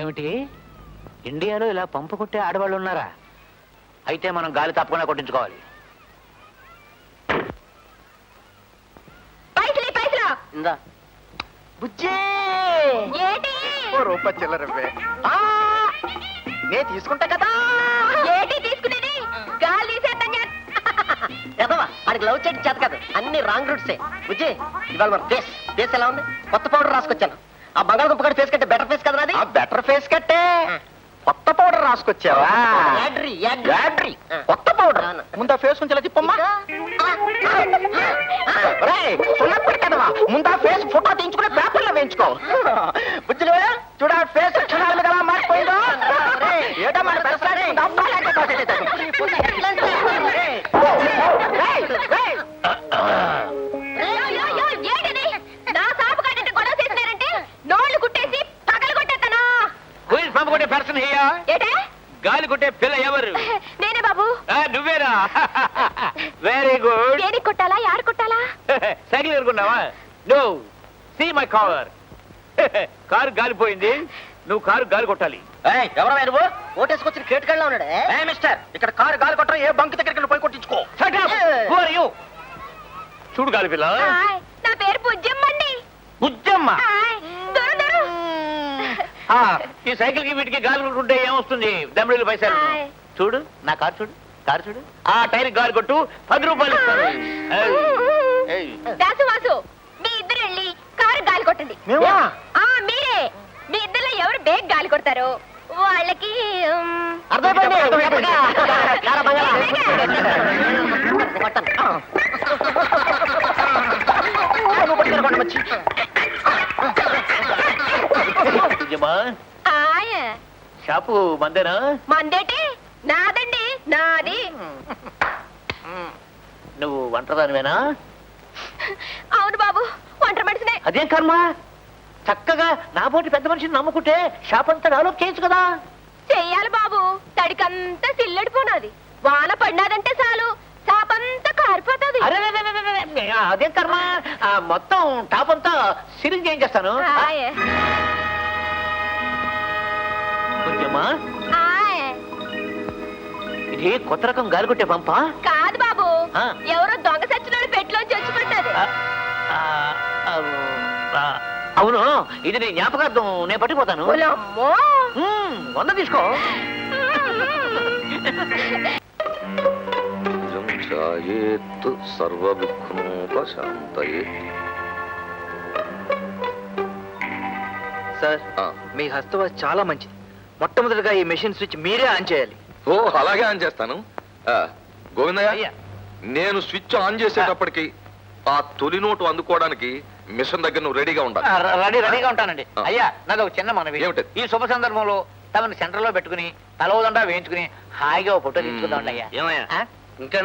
ఏమిటి? ఇండియాలో ఇలా పంపు కొట్టే ఆడవాళ్ళు ఉన్నారా? అయితే మనం గాలి తప్పకుండా కొట్టించుకోవాలి. ఇందా. బుజ్జే! ఓ రూపాయి నే తీసుకుంటా కదా! ఏటి తీసుకునేది? గాలి తీసేద్దాం ఎదవా వాడికి లవ్ చేయడం చేత కాదు. అన్ని రాంగ్ రూట్సే. బుజ్జి ఇవాళ మన ఫేస్. ఫేస్ ఎలా ఉంది? కొత్త పౌడర్ రాసుకొచ్చాను. ఆ బంగాళదుంప కట్టి ఫేస్ కట్టే బెటర్ ఫేస్ కదా నాది బెటర్ ఫేస్ కట్టే కొత్త పౌడర్ రాసుకొచ్చావా యాడ్రి. యాడ్రి. కొత్త పౌడర్. ముందు ఆ ఫేస్ కొంచెం తిప్పమ్మా. సున్నప్పటి కదవా ముందు ఆ ఫేస్ ఫోటో తీయించుకుని పేపర్లో వేయించుకో. చూడ ఫేస్ క్షణాల మీద ఎలా మారిపోయిందో ఏటో మన ఏటిది నా సాపు కట్టిన గొడవ చేసినారంటే నోళ్ళు కుట్టేసి పగలు కొట్టేస్తాను Who is పంపు కొట్టే పర్సన్ ఏటే? గాలి కొట్టే పిల్ల ఎవరు? నేనే బాబు. నువ్వేనా? వెరీ గుడ్ ఏడి కొట్టాలా? యారు కొట్టాలా? Cycle ఎదుర్కొన్నావా no see my car car గాలిపోయింది నువ్వు కారు గాలి కొట్టాలి. ఎవరో నువ్వు? ఓటేసుకొచ్చిన కేటుకళ్ళ ఉన్నాడే? ఏ మిస్టర్ ఇక్కడ కారు గాలి కొట్టడం ఏ బంక్ దగ్గరికి పోయి కొట్టించుకో? చూడు గాలి పిల్ల. నా పేరు పుజ్జమ్మండి బుజ్జమ్మ? దొర. ఆ, ఈ సైకిల్కి వీటికి గాలి కొట్టుకుంటే ఏమొస్తుంది? దమ్మిడిలు పైసలు. చూడు నా కారు చూడు కారు చూడు. ఆ టైర్ గాలి కొట్టు పది రూపాయలు ఇస్తాను. వాసు మీ ఇద్దరు వెళ్ళి కారు గాలి కొట్టండి. మేమా? ఆ మీరే. మీ ఇద్దరు ఎవరు బేగ్ గాలి కొడతారు? వాళ్ళకి అర్థమైపోయింది. ఆయ్, షాపు మందేనా? మందేటి? నాదండి నాది. నువ్వు వంటదానివేనా అవును బాబు ఒంటరి మనిషినే. అదేం కర్మ? చక్కగా నా పోటీ పెద్ద మనిషిని నమ్ముకుంటే షాప్ అంతా డెవలప్ చేయొచ్చు కదా. చెయ్యాలి బాబు. తడికంతా సిల్లడిపోనాది వాన పడినాదంటే చాలు. సాపంతా కారిపోతుంది. అరే అరే, అరే, అరే, అరే, అదేం కర్మ? ఆ, మొత్తం టాప్ అంతా సిరింగ్ ఏం చేస్తాను ఆయ్, ఆయ్. ఇది కొత్త రకం గాలి కొట్టే పంప? కాదు బాబు. ఆ. ఎవరో దొంగ సచ్చినోడు పెట్టులోంచి వచ్చి పడ్డది అవును ఇది నీ జ్ఞాపకార్థం. నేను పట్టిపోతాను వంద తీసుకో. ఛాయేత్ సర్వవిఘ్నోపశాంతయే సార్. మీ హస్తవాస్ చాలా మంచిది. మొట్టమొదటిగా ఈ మెషిన్ స్విచ్ మీరే ఆన్ చేయాలి. ఓ అలాగే ఆన్ చేస్తాను. ఆ, గోవిందయ్య అయ్యా. నేను స్విచ్ ఆన్ చేసేటప్పటికి ఆ తొలి నోటు అందుకోవడానికి మిషన్ దగ్గర నువ్వు రెడీగా ఉండాలి. రెడీ రెడీగా ఉంటానండి. అయ్యా నాది ఒక చిన్న మనవి. ఏమిటది? ఈ శుభ సందర్భంలో తమని సెంటర్లో పెట్టుకుని తలవదండా వేయించుకుని హాయిగా ఒక ఫోటో తీసుకుందాం అయ్యా. ఏమయ్యా? ఇంకా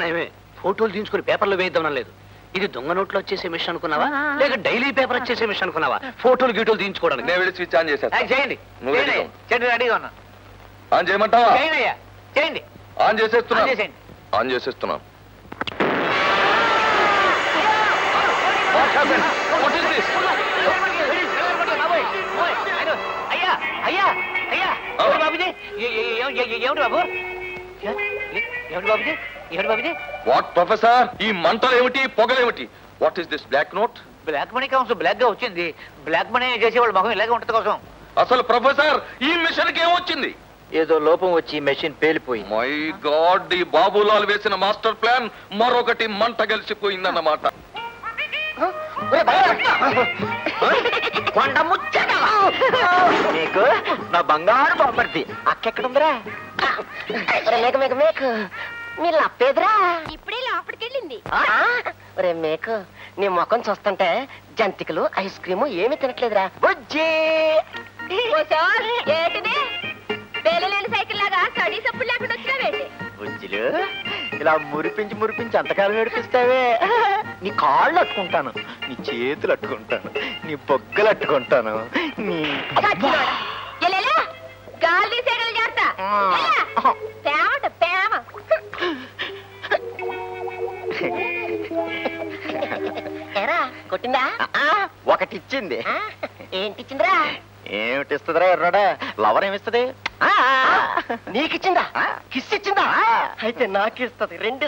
ఫోటోలు తీసుకుని పేపర్లో వేద్దాం లేదు. ఇది దొంగ నోట్లో వచ్చేసే మిషన్ అనుకున్నావా లేక డైలీ పేపర్ వచ్చేసే మిషన్ అనుకున్నావా ఫోటోలు గీటోలు తీయించుకోవడానికి నేను వెళ్ళి స్విచ్ ఆన్ చేయండి రెడీగా ఉన్నా ఆన్ చేయమంటావా చేయండి ఆన్ చేసేస్తున్నా ఆన్ చేసేస్తున్నా అయ్యా అయ్యా అయ్యా ఆ. ఎవరు బాబుజీ ఏమిటి బాబు ఏమిటి బాబుజీ ఏమిటి బాబుజీ వాట్ ప్రొఫెసర్ ఈ మంటలు ఏమిటి పొగలేమిటి what is this black note black money కౌన్స్ బ్లాక్గా వచ్చింది. బ్లాక్ మనీ చేసేవాళ్ళ మొహం ఇలాగే ఉంటది కోసం. అసలు ప్రొఫెసర్ ఈ మిషన్కి ఏమొచ్చింది? ఏదో లోపం వచ్చి మెషిన్ పేలిపోయింది. మై గాడ్ ఈ బాబులాల్ వేసిన మాస్టర్ ప్లాన్ మరొకటి మంట గెలిచిపోయిందన్నమాట. కొండ ముచ్చట! నీకు నా బంగారు బాంబర్ది అక్కెక్కడుందిరా? మేక మేక మేక మీ లప్పేదిరా ఇప్పుడే లోపలికెళ్ళింది. ఆ? ఒరే మేకు నీ ముఖం చూస్తుంటే జంతికలు ఐస్ క్రీము ఏమీ తినట్లేదురా. బుజ్జి! ఏటిది? పేలలేని సైకిల్ లాగా లేకుండా వచ్చినావేంటి బుజ్జిలు ఇలా మురిపించి మురిపించి అంతకాలం ఏడిపిస్తావే. నీ కాళ్ళు అట్టుకుంటాను నీ చేతులు అట్టుకుంటాను నీ బొగ్గలు అట్టుకుంటాను నీ గాలి తీసేయగల కొట్టిందా? ఒకటి ఇచ్చింది? ఏంటిచ్చిందిరా? ఏమిటిస్తుందిరా ఎర్రడా? లవర్ ఏమిస్తుంది? నీకిచ్చిందా. కిస్ ఇచ్చిందా అయితే నాకు ఇస్తుంది రెండు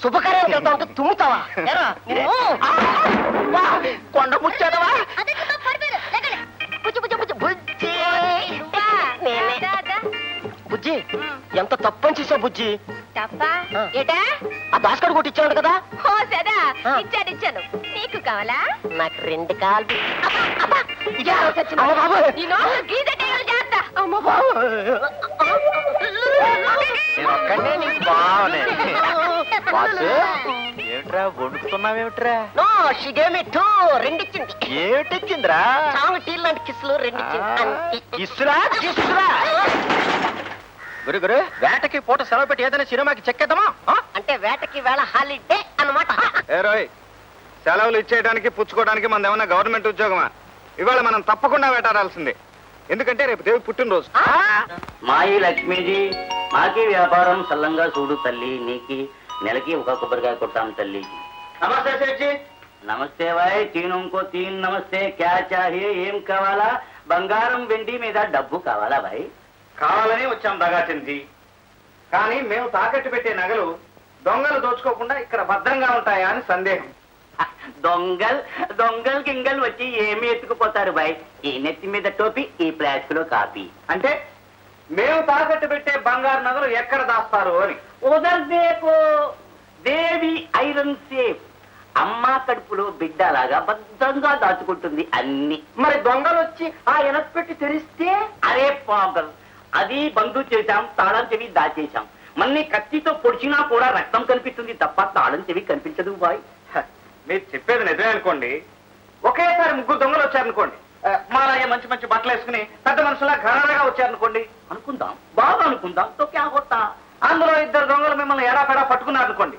శుభకార్యానికి వెళ్తా ఉంటే తుమ్ముతావా. కొండ ముచ్చాదవా బుజ్జి? ఎంత తప్పని చేసావు బుజ్జి? తప్ప? ఆ. ఏటా? ఆ భాస్కర్ కొట్టి ఇచ్చాడు కదా? ఓ సదా. ఆ. ఇచ్చాను ఇచ్చాను. నీకు కావాలా? నాకు రెండు బాసు. ఏమిట్రా వణుకుతున్నావేమిట్రా no she gave it two రెండిచ్చింది. ఏమిటిచ్చిందిరా? చావు టీ లాంటి కిస్సులు రెండిచ్చింది. అంతే. కిస్సురా కిస్సురా గురు గురు వేటకి పూట సెలవు పెట్టి ఏదైనా సినిమాకి చెక్కేద్దామా? అంటే వేటకి వేళ హాలిడే ఏ రోయ్ సెలవులు ఇచ్చేయడానికి పుచ్చుకోవడానికి మనది ఏమన్నా గవర్నమెంట్ ఉద్యోగమా? ఇవాళ మనం తప్పకుండా వేటాడాల్సిందే. ఎందుకంటే రేపు దేవి పుట్టినరోజు. మాయి లక్ష్మీజీ మాకి వ్యాపారం సల్లంగా చూడు తల్లి నీకి నెలకి ఒక కొబ్బరికాయ కొట్టాం తల్లి. నమస్తే సేఠ్జీ నమస్తే భాయ్ తీనుకో తీన్ నమస్తే క్యా చాహియే ఏం కావాలా? బంగారం వెండి మీద డబ్బు కావాలా భాయ్ కావాలని వచ్చాం దగాచింది కానీ మేము తాకట్టు పెట్టే నగలు దొంగలు దోచుకోకుండా ఇక్కడ భద్రంగా ఉంటాయా అని సందేహం. దొంగల్ దొంగల్ గింగల్ వచ్చి ఏమి ఎత్తుకుపోతారు భాయ్ ఈ నెత్తి మీద టోపీ ఈ ఫ్లాస్క్లో కాపీ. అంటే మేము తాకట్టు పెట్టే బంగారు నగలు ఎక్కడ దాస్తారు అని. ఉదర్ దేకో దేవి ఐరన్ సేఫ్. అమ్మ కడుపులో బిడ్డ లాగా భద్రంగా దాచుకుంటుంది అన్ని. మరి దొంగలు వచ్చి ఆ ఎనపెట్టి తెరిస్తే? అరే పాగల్ అది బంధు చేశాం తాళం చెవి దాచేశాం మన్ని కత్తితో పొడిచినా కూడా రక్తం కనిపిస్తుంది తప్ప తాళం చెవి కనిపించదు బాయ్. హ, మీరు చెప్పేది నిజమే అనుకోండి. ఒకేసారి ముగ్గురు దొంగలు వచ్చారనుకోండి. మాలాగే మంచి మంచి బట్టలు వేసుకుని పెద్ద మనుషులా ఘనంగా వచ్చారనుకోండి. అనుకుందాం. బాగా అనుకుందాం. తో క్యా హోతా అందులో ఇద్దరు దొంగలు మిమ్మల్ని ఎడాపెడా పట్టుకున్నారనుకోండి.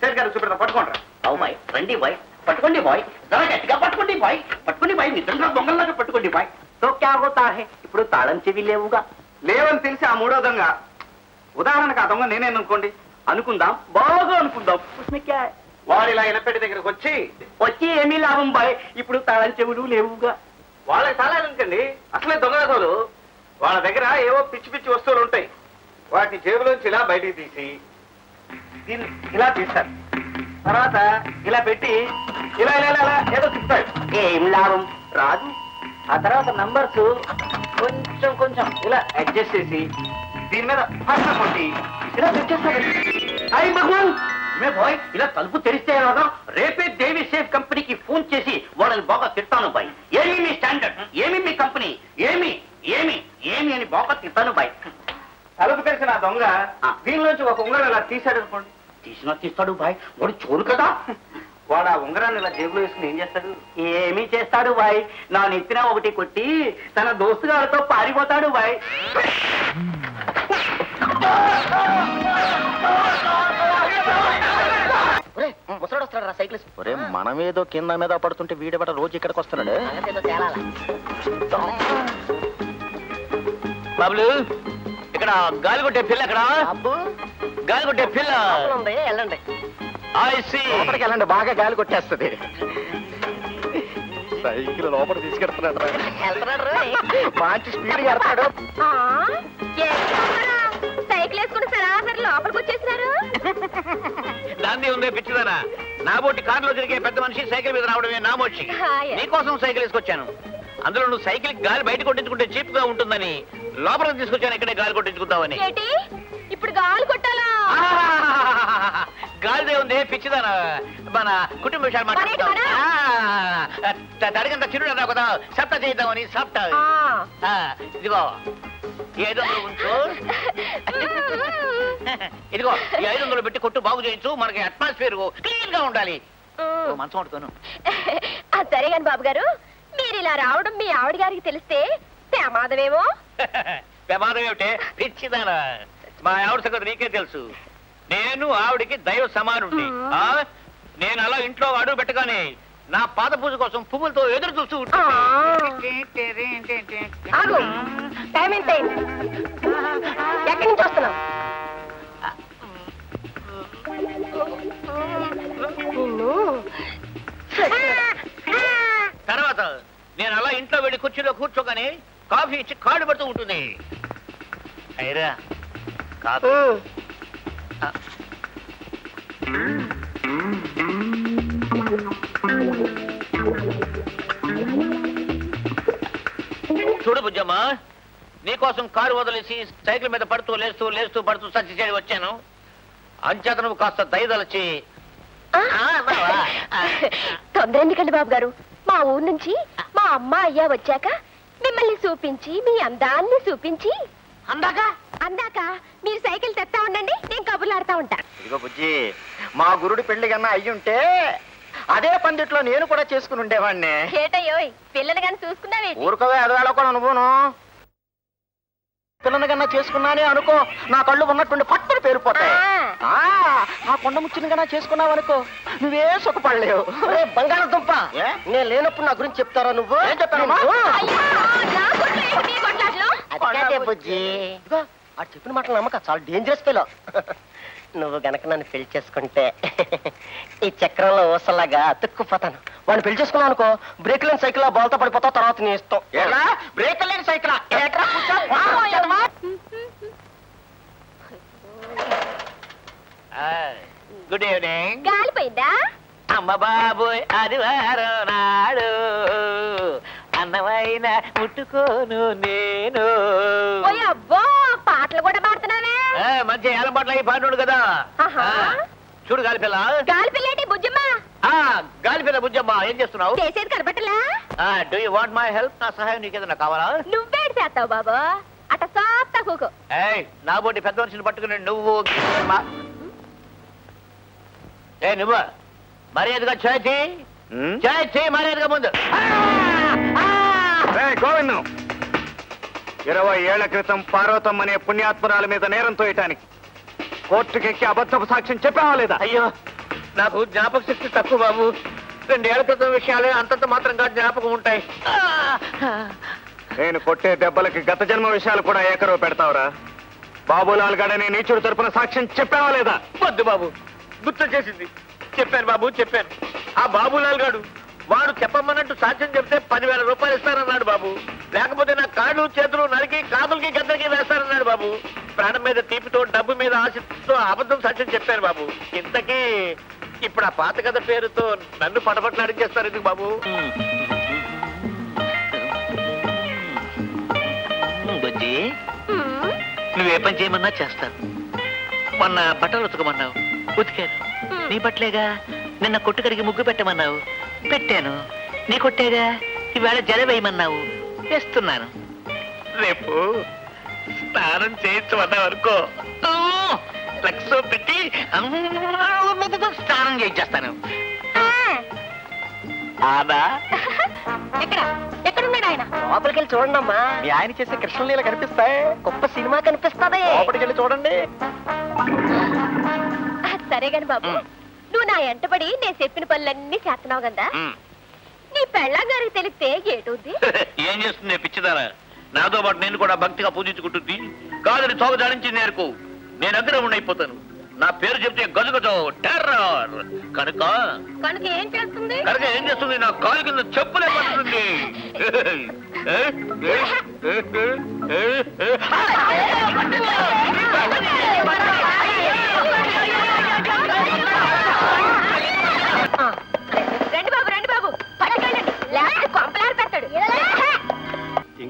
సేట్ గారు చూపెడతా పట్టుకోండి అవు బాయ్ రండి బాయ్. పట్టుకోండి బాయ్. జర గట్టిగా పట్టుకోండి బాయ్. పట్టుకోండి బాయ్. నిజంగా దొంగలాగా పట్టుకోండి బాయ్. తో క్యా హోతా హే ఇప్పుడు తాళం చెవి లేవుగా లేవని తెలిసి ఆ మూడో దొంగ ఉదాహరణకు ఆ దొంగ నేనే అనుకోండి? అనుకుందాం బాగా అనుకుందాం. హై? వాడు ఇలా ఎనపెట్టి దగ్గరకు వచ్చి వచ్చి ఏమీ లాభం బాయ్ ఇప్పుడు తాళం చెవులు లేవుగా. వాళ్ళకి చాలా ఎందుకండి? అసలే దొంగలు వాళ్ళ దగ్గర ఏవో పిచ్చి పిచ్చి వస్తువులు ఉంటాయి. వాటిని జేబులోంచి ఇలా బయటికి తీసి దీన్ని ఇలా తీస్తారు. తర్వాత ఇలా పెట్టి ఇలా ఇలా ఇలా, ఇలా ఏదో తిప్పుతాడు ఏం లాభం? రాదు. ఆ తర్వాత నంబర్స్ కొంచెం కొంచెం ఇలా అడ్జస్ట్ చేసి దీని మీద పట్ల కొట్టి ఇలా భగవాన్! మే బాయ్ ఇలా తలుపు తెరిస్తే ఎలాగా రేపే దేవి సేఫ్ కంపెనీకి ఫోన్ చేసి వాళ్ళని బాగా తిడతాను బాయ్. ఏమి మీ స్టాండర్డ్? ఏమి మీ కంపెనీ? ఏమి? ఏమి? ఏమి అని బాగా తిడతాను బాయ్. తలుపు తెరిచిన ఆ దొంగ. దీనిలోంచి ఒక ఉంగరం ఇలా తీశాడు అనుకోండి? తీసినా తీస్తాడు బాయ్. వాడు చోరు కదా. వాడు ఆ ఉంగరాన్ని ఇలా జేబులో వేసుకుని ఏం చేస్తాడు? ఏమి చేస్తాడు బాయ్ నా నెత్తిన ఒకటి కొట్టి తన దోస్తుగారితో పారిపోతాడు బాయ్ ఒరే, ముసలోడు వస్తాడు రా ఒరే మనమేదో కింద మీద పడుతుంటే వీడబట రోజు ఇక్కడికి వస్తున్నాడు? ఏదో బాబులు ఇక్కడ గాలి కొట్టే పిల్ల అబ్బు గాలి కొట్టే పిల్ల. వెళ్ళండి. లోపలికి వెళ్ళండి బాగా గాలి కొట్టేస్తుంది. సైకిల్ లోపల. మంచి స్పీడ్ కడతాడు ఏంటమ్మా? సైకిల్ వేసుకుని సరాసరి లోపలికి వచ్చేసినారు దాన్ని ఉందే పిచ్చిదానా. నా బోటి కారులో తిరిగే పెద్ద మనిషి సైకిల్ మీద రావడమే నా మోచి హాయ్. నీకోసం సైకిల్ వేసుకొచ్చాను. అందులో నువ్వు సైకిల్ గాలి బయట కొట్టించుకుంటే చీప్గా ఉంటుందని లోపలికి తీసుకొచ్చాను ఇక్కడే గాలి కొట్టించుకుందామని. ఏంటి? ఇప్పుడు గాలి కొట్టాలా. గాలిదే ఉంది పిచ్చిదానా. మన కుటుంబ విషయాలు మాట్లాడుతాం? తడిగంత చిరుడు కదా సప్త చేద్దామని సప్త. ఇదిగో వందలు ఉంచు. ఇదిగో ఈ ఐదు వందలు పెట్టి కొట్టు బాగు చేయించు. మనకి అట్మాస్ఫియర్ క్లీన్గా ఉండాలి మంచం పట్టుకోను. ఆ, సరే గాని బాబు గారు మీరు ఇలా రావడం మీ ఆవిడ గారికి తెలిస్తే ప్రమాదమేమో? ప్రమాదం ఏమిటే పిచ్చిదానా. మా ఆవిడ సంగతి నీకే తెలుసు. నేను ఆవిడికి దైవ సమానుండి నేను అలా ఇంట్లో అడుగు పెట్టగానే నా పాద పూజ కోసం పువ్వులతో ఎదురు చూస్తూ టైం ఎంత అయింది? ఎక్కడి నుంచి వస్తున్నావు? తర్వాత నేను అలా ఇంట్లో వెళ్ళి కుర్చీలో కూర్చోగానే కాఫీ ఇచ్చి కాళ్ళు పడుతూ ఉంటుంది. అయిరా కాఫీ. ఆ. చూడు బుజ్జమ్మా నీకోసం కారు వదిలేసి సైకిల్ మీద పడుతూ లేస్తూ లేస్తూ పడుతూ సచ్చి చేడి వచ్చాను అంచేత నువ్వు కాస్త దయదలచి. తొందర ఎందుకండి బాబు గారు మా ఊరు నుంచి మా అమ్మ అయ్యా వచ్చాక మిమ్మల్ని చూపించి మీ అందాన్ని చూపించి అందాక అందాక మీరు సైకిల్ తెస్తా ఉండండి నేను కబుర్లు ఆడుతా ఉంటా. ఇదిగో బుజ్జి మా గురుడి పెళ్ళి కన్నా అయ్యుంటే అదే పందిట్లో నేను కూడా చేసుకుని ఉండేవాడిని ఏటయ్యోయ్ పిల్లని కానీ చూసుకున్నావేంటి? ఊరుకోవే అదవేళ కూడా అనుకోను. పిల్లని కన్నా చేసుకున్నానే అనుకో నా కళ్ళు ఉన్నట్టుండి పట్టుని పేరుపోతాయి ఆ. కొండ ముచ్చిన కన్నా చేసుకున్నావు అనుకో నువ్వే సుఖపడలేవు. బంగాళదుంప? నేను లేనప్పుడు నా గురించి చెప్తారా నువ్వు? ఏం చెప్తానమ్మా? అయ్యో, నా కొట్లో ఏంటి మీ కొట్లాట్లో? అది కాదే బుజ్జి. ఇదిగో, ఆ చెప్పిన మాటలు నమ్మక చాలా డేంజరస్ పిలో నువ్వు గనక నన్ను పెళ్ళి చేసుకుంటే ఈ చక్రంలో ఊసలాగా అతుక్కుపోతాను. వాడిని పెళ్ళి చేసుకున్నావు అనుకో బ్రేక్ లేని సైకిల్ బాల్తో పడిపోతావు తర్వాత నీ ఇష్టం. బ్రేక్ లేని సైకిల్. Good evening గాలిపోయిందా? అమ్మ బాబోయ్ ఆదివారం నాడు. అన్నమైన ముట్టుకోను నేను. పాటలు కూడా పాడుతున్నావే? ఏ, మంచి ఏలబాట్ల అయి పాడినోడు కదా. చూడు గాలిపిల్ల గాలి పిల్లేటి బుజ్జమ్మ? ఆ, గాలిపిల్ల బుజ్జమ్మ ఏం చేస్తున్నావు? చేసేది కనబట్టలా do you want my help నా సహాయం నీకేదన్నా కావాలా? నువ్వేడు చేస్తావు బాబు? అట సాప్తా కూకో. ఏయ్ నా బోటి పెద్ద మనిషిని పట్టుకుని నువ్వు ఏ నువ్వు మర్యాదగా చేతి ఉమ్. చేతి మర్యాదగా ముందు. గోవిందం. ఇరవై ఏళ్ళ క్రితం పార్వతమ్మ అనే పుణ్యాత్మరాల మీద నేరం తోయటానికి కోర్టుకెక్కి అబద్ధపు సాక్ష్యం చెప్పావా లేదా? అయ్యో నాకు జ్ఞాపక శక్తి తక్కువ బాబు. రెండేళ్ళ క్రితం విషయాలే అంతంత మాత్రంగా జ్ఞాపకం ఉంటాయి. నేను కొట్టే దెబ్బలకి గత జన్మ విషయాలు కూడా ఏకరవ పెడతావురా. బాబులాల్ గడనే నీచుడు తరపున సాక్ష్యం చెప్పావా లేదా? వద్దు బాబు గుర్తు చేసింది. చెప్పాను బాబు చెప్పాను. ఆ బాబులాల్ గాడు వాడు చెప్పమన్నట్టు సాక్ష్యం చెప్తే పదివేల రూపాయలు ఇస్తానన్నాడు బాబు. లేకపోతే నా కాళ్ళు చేతులు నరికి కాదులకి గద్దరికి వేస్తానన్నాడు బాబు. ప్రాణం మీద తీపితో డబ్బు మీద ఆశతో అబద్ధం సాక్ష్యం చెప్పాను బాబు. ఇంతకీ ఇప్పుడు ఆ పాత కథ పేరుతో నన్ను పటపట్లాడించేస్తారు ఎందుకు బాబు? బుజ్జి. నువ్వే పని చేయమన్నా చేస్తాను. మొన్న బట్టలు ఉతకమన్నావు. ఉతికాను. నీ బట్టలేగా? నిన్న కొట్టు కడిగి ముగ్గు పెట్టమన్నావు. పెట్టాను. నీ కొట్టేగా? ఈవేళ జల వేయమన్నావు. వేస్తున్నాను రేపు స్నానం చేయించమన్నావు అనుకో. ఫ్లెక్స్ పెట్టి స్నానం చేయించేస్తాను. ఆ, ఆదా. ఎక్కడ? ఎక్కడున్నాడు ఆయన? లోపలికి వెళ్ళి చూడండి మీ ఆయన చేసే కృష్ణలీల కనిపిస్తాయి. గొప్ప సినిమా కనిపిస్తుంది. లోపలికి వెళ్ళి చూడండి. సరే గాని బాబు. నువ్వు నా ఎంటబడి నేను చెప్పిన పనులన్నీ చేస్తున్నావు కదా. నీ పెళ్ళం గారికి తెలిస్తే ఏటవుద్ది ఏం చేస్తుంది పిచ్చిదారా నాతో పాటు నేను కూడా భక్తిగా పూజించుకుంటుంది. కాదని తోక జాడించి నేర్కు. నేను అగ్రహం అయిపోతాను. నా పేరు చెప్తే గజగజో టెర్రర్. కనుక కనుక ఏం చేస్తుంది? కనుక ఏం చేస్తుంది? నా కాలు కింద చెప్పులే పడుతుంది. రండి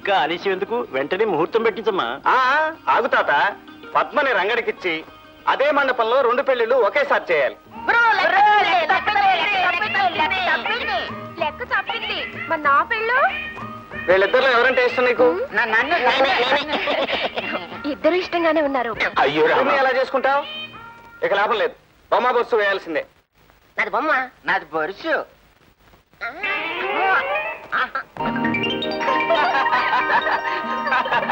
ఇంకా ఆలస్యం ఎందుకు వెంటనే ముహూర్తం పెట్టించమ్మా. ఆగు తాత. పద్మని రంగడికిచ్చి అదే మండపంలో రెండు పెళ్ళిళ్ళు ఒకేసారి చేయాలి. లెక్క తప్పింది మరి నా పెళ్ళు? వీళ్ళిద్దరిలో ఎవరంటే ఇష్టం నీకు? ఇద్దరు ఇష్టంగానే ఉన్నారు. అయ్యో ఎలా చేసుకుంటావు? ఇక లాభం లేదు. బొమ్మ బస్సు వేయాల్సిందే. నాది బొమ్మ నాది బొరుసు. Ha ha ha!